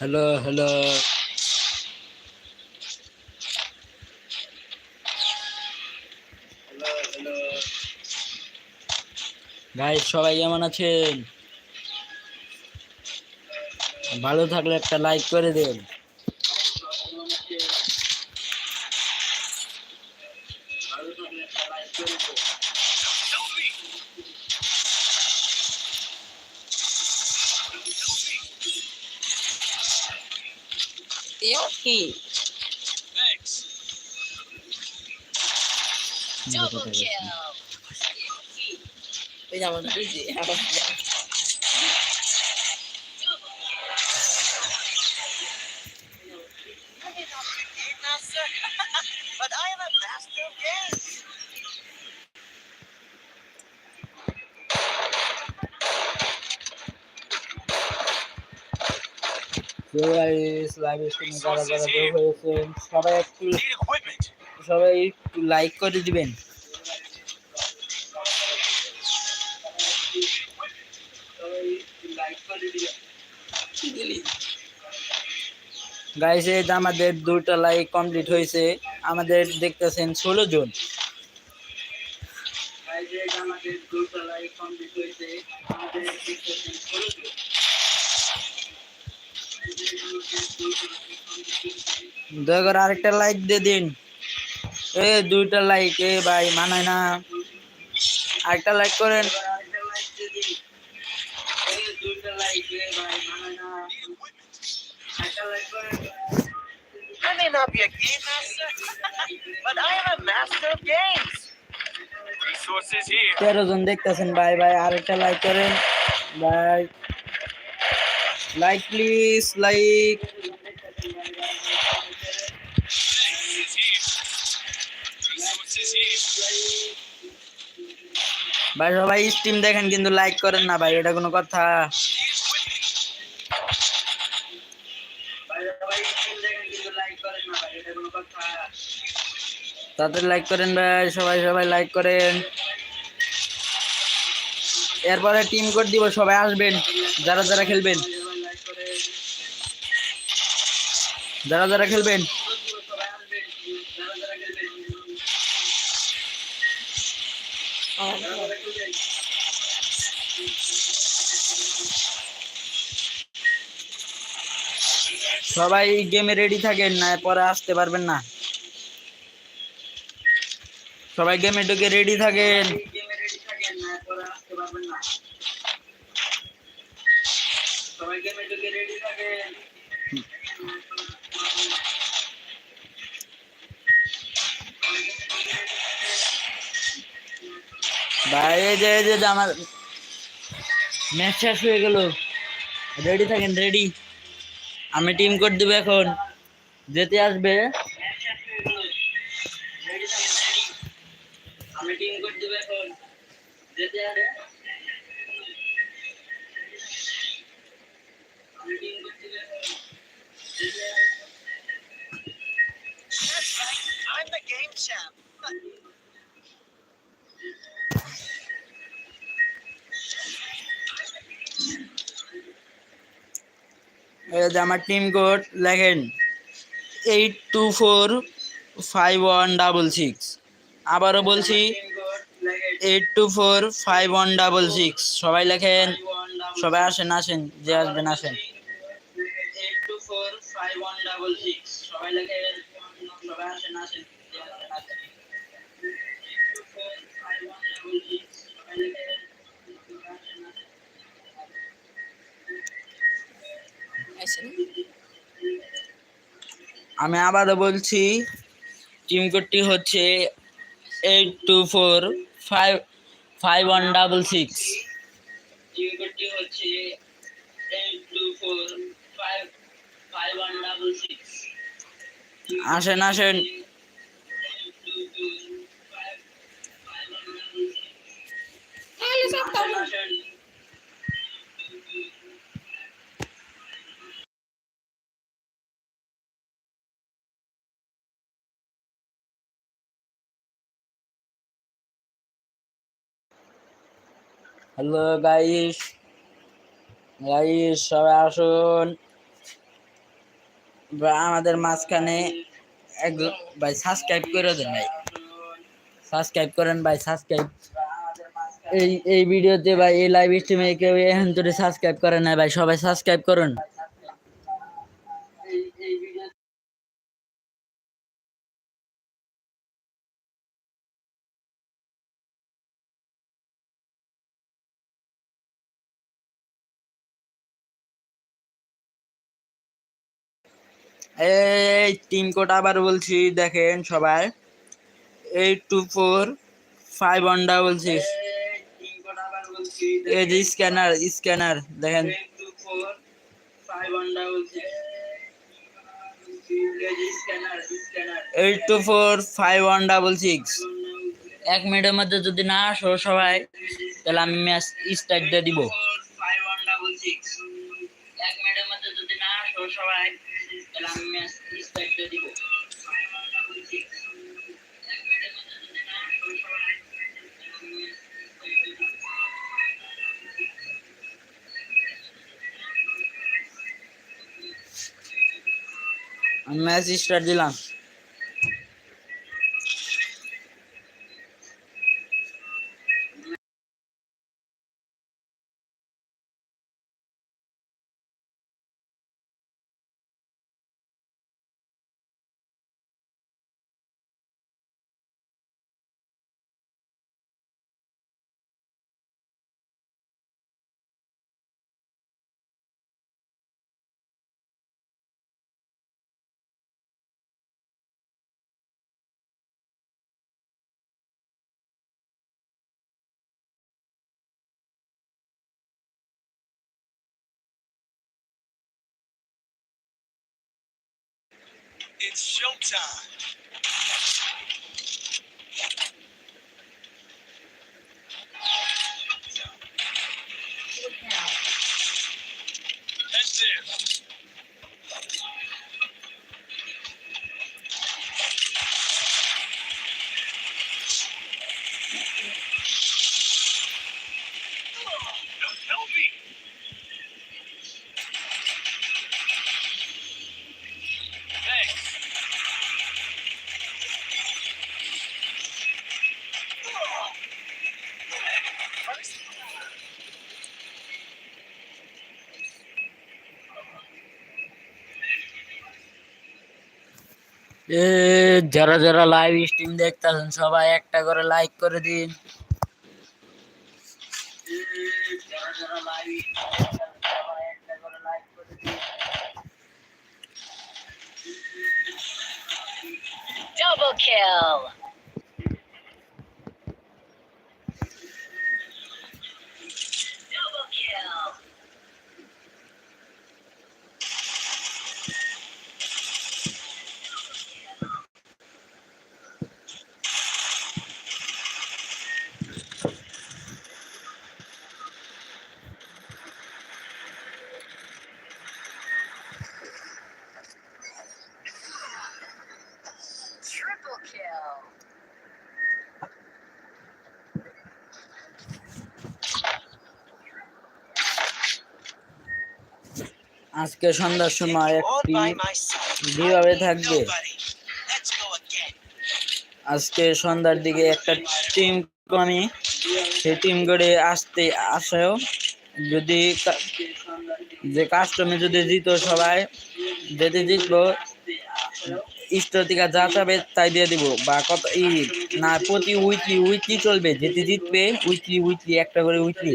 Hello hello ভাই সবাই কেমন আছেন? ভালো থাকলে একটা লাইক করে Yep, he. Thanks. Double kill. Wait, I want to use it. How about that? but I am a master guys live স্ট্রিমে যারা যারা বের হয়েছেন সবাই একটু সবাই একটু লাইক করে দিবেন। গাইস এই আমাদের দুটো লাইক কমপ্লিট হয়েছে আমাদের দেখতেছেন ষোলো জন। দয়া করে আরেকটা লাইক দিয়ে দিন এ দুইটা লাইক এ ভাই মানায় না আরেকটা লাইক করেন I may not be a game master, but I am a master of games. Resources here. তেরো জন দেখতেছেন ভাই ভাই আরেকটা লাইক করেন ভাই লাইক প্লিজ লাইক ভাই, সবাই স্ট্রিম দেখেন, কিন্তু লাইক করেন না ভাই, এটা কোনো কথা। তাদের লাইক করেন ভাই, সবাই সবাই লাইক করেন। এরপরে টিম কোড দিব, সবাই আসবেন, যারা যারা খেলবেন। যারা যারা খেলবেন। সবাই গেমে রেডি থাকেন, না পরে আসতে পারবেন না। সবাই গেমে ঢুকে রেডি থাকেন। ভাই এই যে এই যে যে আমার ম্যাচ শেষ হয়ে গেল। রেডি থাকেন রেডি আমি টিম কোড দেবো এখন। যেতে আসবে। আমার টিম কোড লেখেন eight two four five one double six আবারও বলছি eight two four five one double six সবাই লেখেন, সবাই আসেন আসেন, যে আসবেন, আসেন। Eight two four five one double six সবাই লেখেন। Ese, আমি আবারও বলছি টিম কোডটি হচ্ছে eight two four five five one double six team কোডটি হচ্ছে eight two four five five one double six আসেন আসেন। Dale, hello guys. গাইস, সবাই আসুন। আমাদের মাঝখানে এক ভাই সাবস্ক্রাইব করে দেন ভাই। সাবস্ক্রাইব করেন ভাই সাবস্ক্রাইব এই এই ভিডিওতে ভাই, এই লাইভ স্ট্রিমে কেউ এখন সাবস্ক্রাইব করেন না ভাই, সবাই সাবস্ক্রাইব করুন। এই টিম কোড আবার বলছি দেখেন সবাই। Eight two four five one double six এই যে স্ক্যানার স্ক্যানার দেখেন। Eight two four five one double six এক মিনিটের মধ্যে যদি না আসো সবাই তাহলে আমি ম্যাচ স্টার্ট দিয়ে দিব। এক মিনিটের মধ্যে যদি না আসো সবাই তাহলে আমি ম্যাচ স্টার্ট দিয়ে দিব ম্যাচ স্টার্ট দিলাম। It's showtime. যারা যারা লাইভ স্ট্রিম দেখতেছেন সবাই একটা করে লাইক করে দিন Double kill. Double kill. Triple kill. আজকে সন্ধ্যার সময় একটি. কীভাবে থাকবে. আজকে সন্ধ্যার দিকে একটা টিম আমি সেই টিম করে আসতে আসেও যদি যে কাস্টমে যদি জিত সবাই যেতে জিতবো স্টোর যা চাবে তাই দিয়ে দিব। বা কত ই না প্রতি উইকলি উইকলি চলবে। যেতে জিতবে উইকলি উইকলি একটা করে উইকলি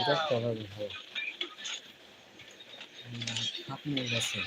me. Double kill. আপনার কাছে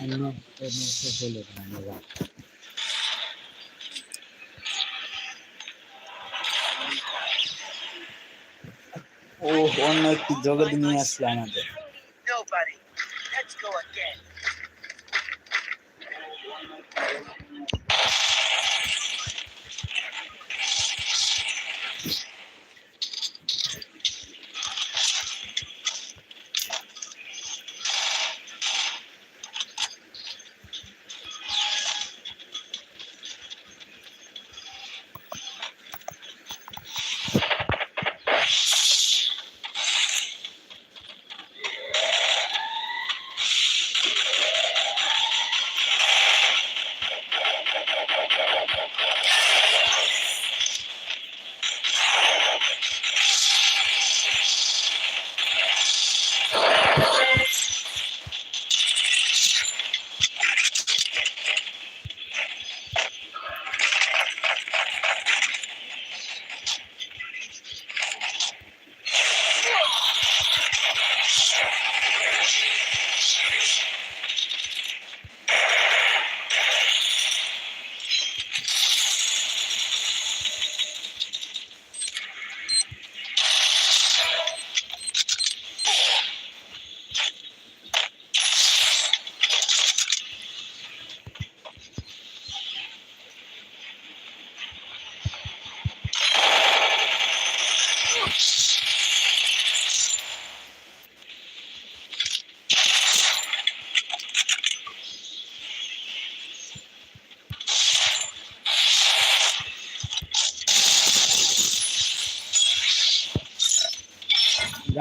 অন্য অন্য হলো না ও অন্য একটি জগৎ নিয়ে আসলো আমাদের Nobody. Let's go again.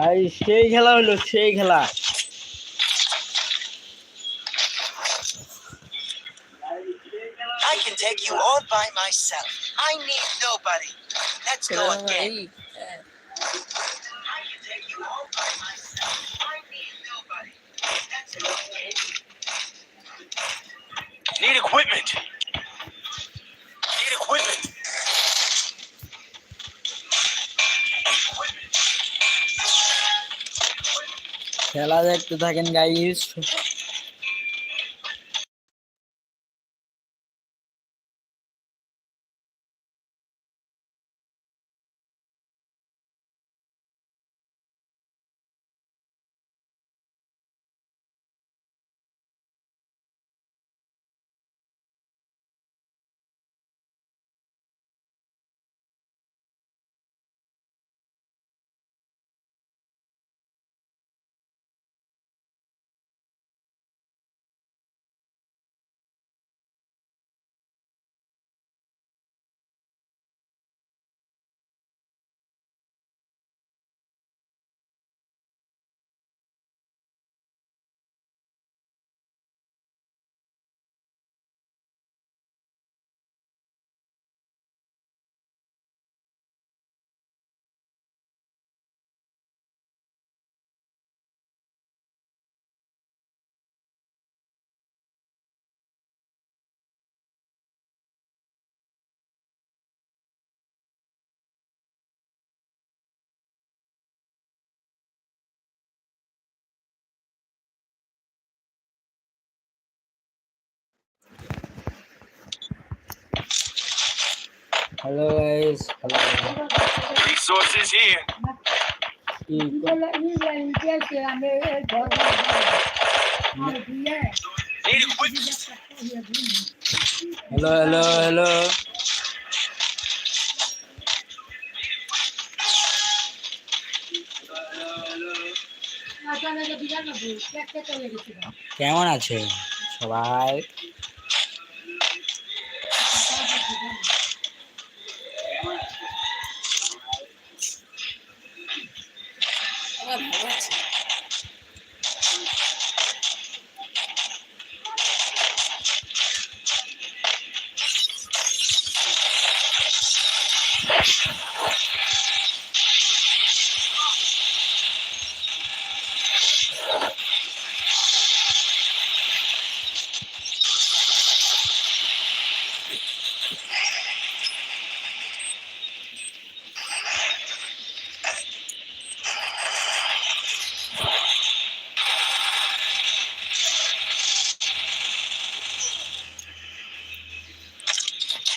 গাই সেই খেলা হলো সেই খেলা I can take you all by myself. I need nobody. Let's go again. এই হ্যাঁ, I can take you all by myself. I need nobody. Let's go again. Need equipment. Need equipment. খেলা দেখতে থাকেন guys hello guys hello Resources here. কি Need equipment. Hello hello hello কেমন আছে সবাই?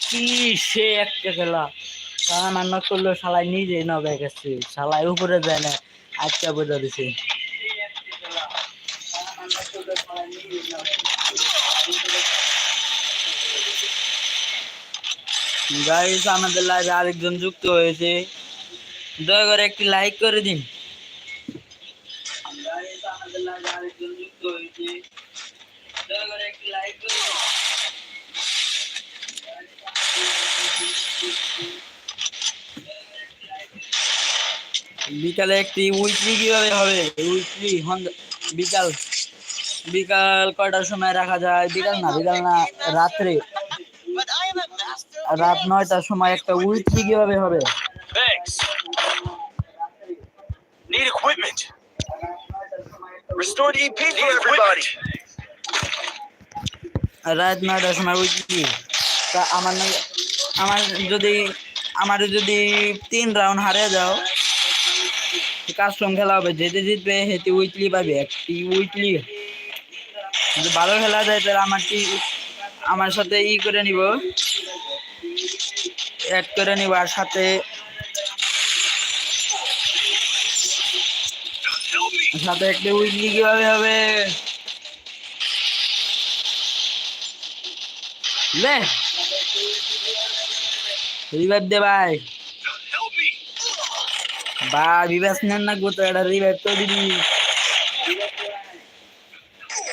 কি সে একটা খেলা। শালা মান্না করল শালাই নিজেই নবে গেছে। শালাই উপরে যায় না আচ্ছা বোঝা দিছে। গাইস আমাদের লাইভে আরেকজন যুক্ত হয়েছে। দয়া করে একটি লাইক করে দিন Guys, আমাদের live এ আরেকজন যুক্ত হয়েছে। দয়া করে একটি like করে দিন। বিকালে একটি উইকলি কীভাবে হবে? উইকলি বিকাল বিকাল কয়টার সময় রাখা যায়? বিকাল না বিকাল না রাত্রে। রাত নয়টার সময় একটা উইকলি কীভাবে হবে? Need equipment. Restored EP for everybody. রাত নয়টার সময় উইকলি। তা আমার আমার যদি আমার যদি তিন রাউন্ড হারিয়ে যাও কাস্টম খেলা হবে? যেতে জিতবে হেতে উইকলি পাবে। একটি উইকলি যদি ভালো খেলা যায়, তাহলে আমার টি- আমার সাথে ই করে নিব। অ্যাড করে নিব আর সাথে সাথে একটা উইকলি কীভাবে হবে? লে। ভাই. বা বিবাস নেন না গো তো এটা রিভাইভ তো দিবি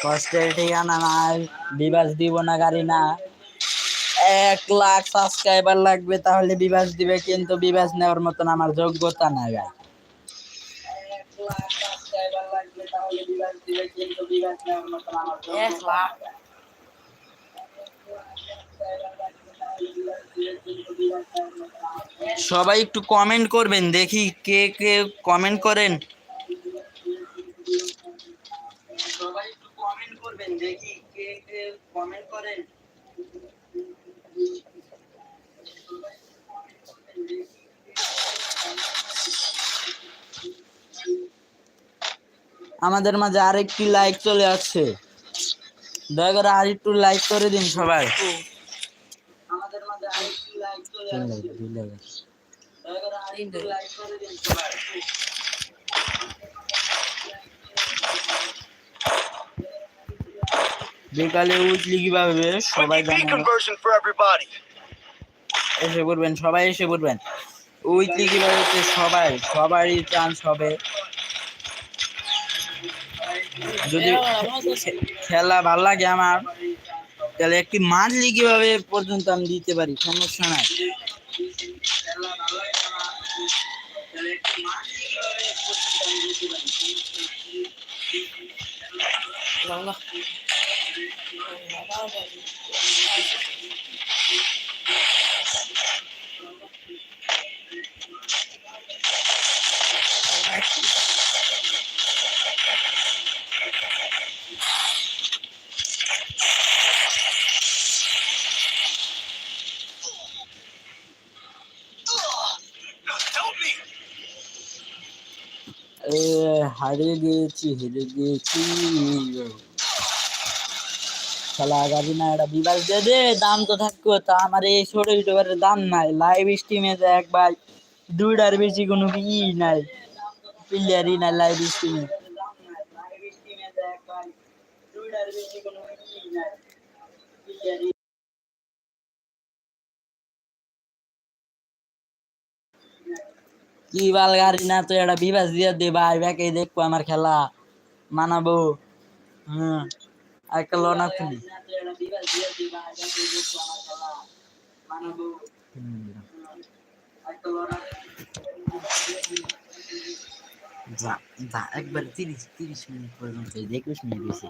কষ্টের ঠিকানা নাই বিবাস দিব না গাড়ি না এক লাখ সাবস্ক্রাইবার লাগবে তাহলে বিবাস দিবে কিন্তু বিবাস নেওয়ার মতন আমার যোগ্যতা নাই ভাই এক লাখ সবাই একটু কমেন্ট করবেন, দেখি কে কে কমেন্ট করেন। আমাদের মাঝে আরেকটি লাইক চলে আসছে। দয়া করে আর একটু লাইক করে দিন সবাই। লাইক করে লাইক সবাই বিকালে উঠলি কীভাবে সবাই. এসে পড়বেন সবাই এসে পড়বেন। উইকলি কীভাবে হচ্ছে সবাই সবারই চান্স হবে। যদি খেলা ভালো লাগে আমার তাহলে একটি মান্থলি কীভাবে পর্যন্ত আমি দিতে পারি সমস্যা নাই। বাংলা Help হারিয়ে গেছি, হেরে গেছি। খেলা গাবি না এটা বিবাস দে দে, দাম তো থাকব তা আমার এই ছোট ইউটিউবারের দাম নাই। লাইভ স্ট্রিমে যে একবার দুইটার বেশি কোনো ই নাই। প্লেয়ারই নাই লাইভ স্ট্রিমে কি বাল গাড়ি না তো এটা বিবাস দিয়ে দে ভাই ব্যাকে দেখব আমার খেলা। মানাবো। হ্যাঁ একটা লোনা যা একবার তিরিশ তিরিশ মিনিট পর্যন্ত একুশ মিনিট হয়েছে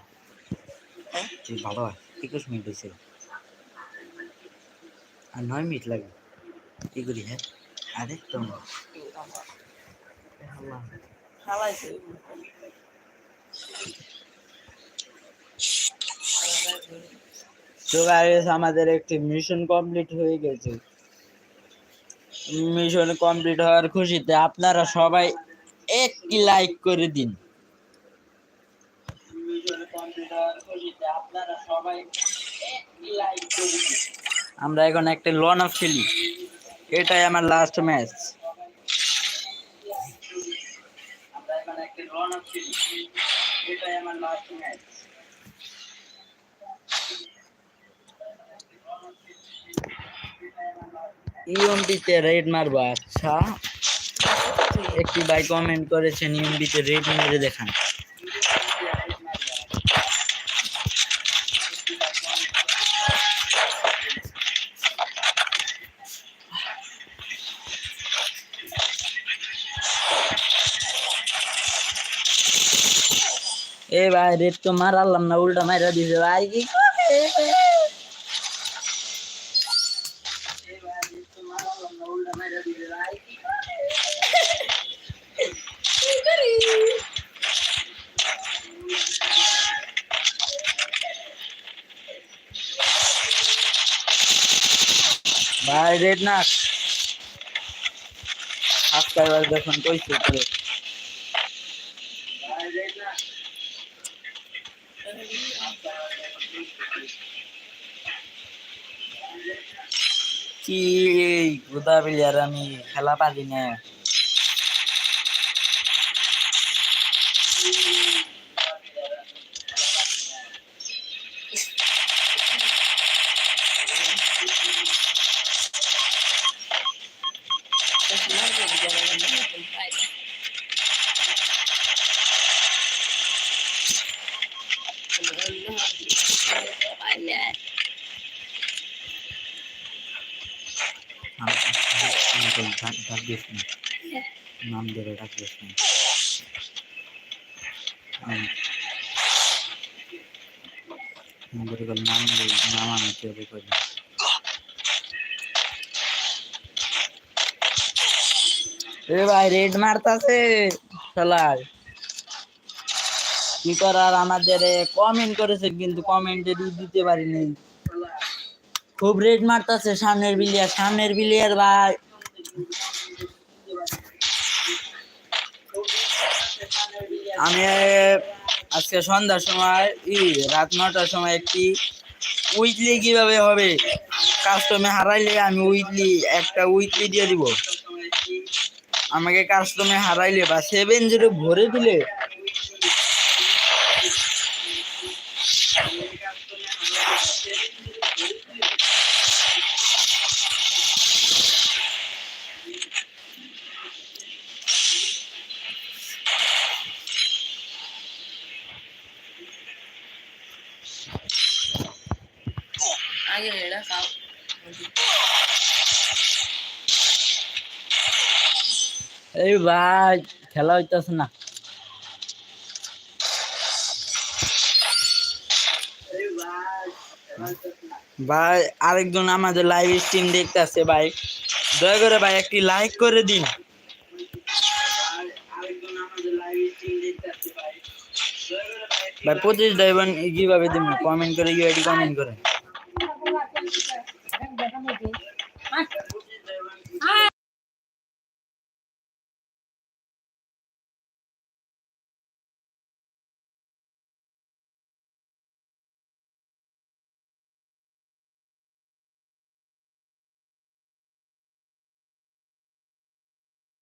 ভালো একুশ মিনিট আর নয় মিনিট লাগবে। কি করি হ্যাঁ? আরে তো খালাইছে আমাদের একটি মিশন কমপ্লিট হয়ে গেছে। মিশন কমপ্লিট হওয়ার খুশিতে আপনারা সবাই একটি লাইক করে দিন। আমরা এখন একটা লন অফ খেলি এটাই আমার লাস্ট ম্যাচ ম্যাচ ইউএমবিতে রেড মারবো আচ্ছা। একটি ভাই কমেন্ট করেছেন ইউএমবিতে রেড মেরে দেখান। এ ভাই রেড তো মারালাম না উল্টা মাইরা দিছে ভাই কি করে? এ ভাই, red তো মারালাম না, উল্টা মাইরা দিছে ভাই, কি করে? ভাই রেড না সাবস্ক্রাইবার দেখুন কইছে করে ভাই রেড না কি গোদা আর আমি খেলা পারি না। ডাক না নাম ধরে ডাক না নাম গেল নাম নাম আমি চলে করি। এ ভাই, রেড মারতাছে, শালার। কি করার আমাদের কমেন্ট করেছে, কিন্তু কমেন্টে দিতে পারিনি খুব রেড মারতাছে, সামনের বিলিয়ার সামনের বিলিয়ার ভাই। আমি আজকে সন্ধ্যার সময়, ই, রাত নটার সময় একটি উইকলি কীভাবে হবে কাস্টমে হারাইলে আমি উইকলি একটা উইকলি দিয়ে দিব। আমাকে কাস্টমে হারাইলে বা সেভেন জিরো ভরে দিলে এই ভাই, খেলা হইতাছে না। ভাই, আরেকজন আমাদের লাইভ স্ট্রিম দেখতেছে, ভাই। দয়া করে ভাই, একটি লাইক করে দিন। ভাই, পঁচিশ ডাইভান কীভাবে দিন কমেন্ট করে ইউআইডি কমেন্ট করে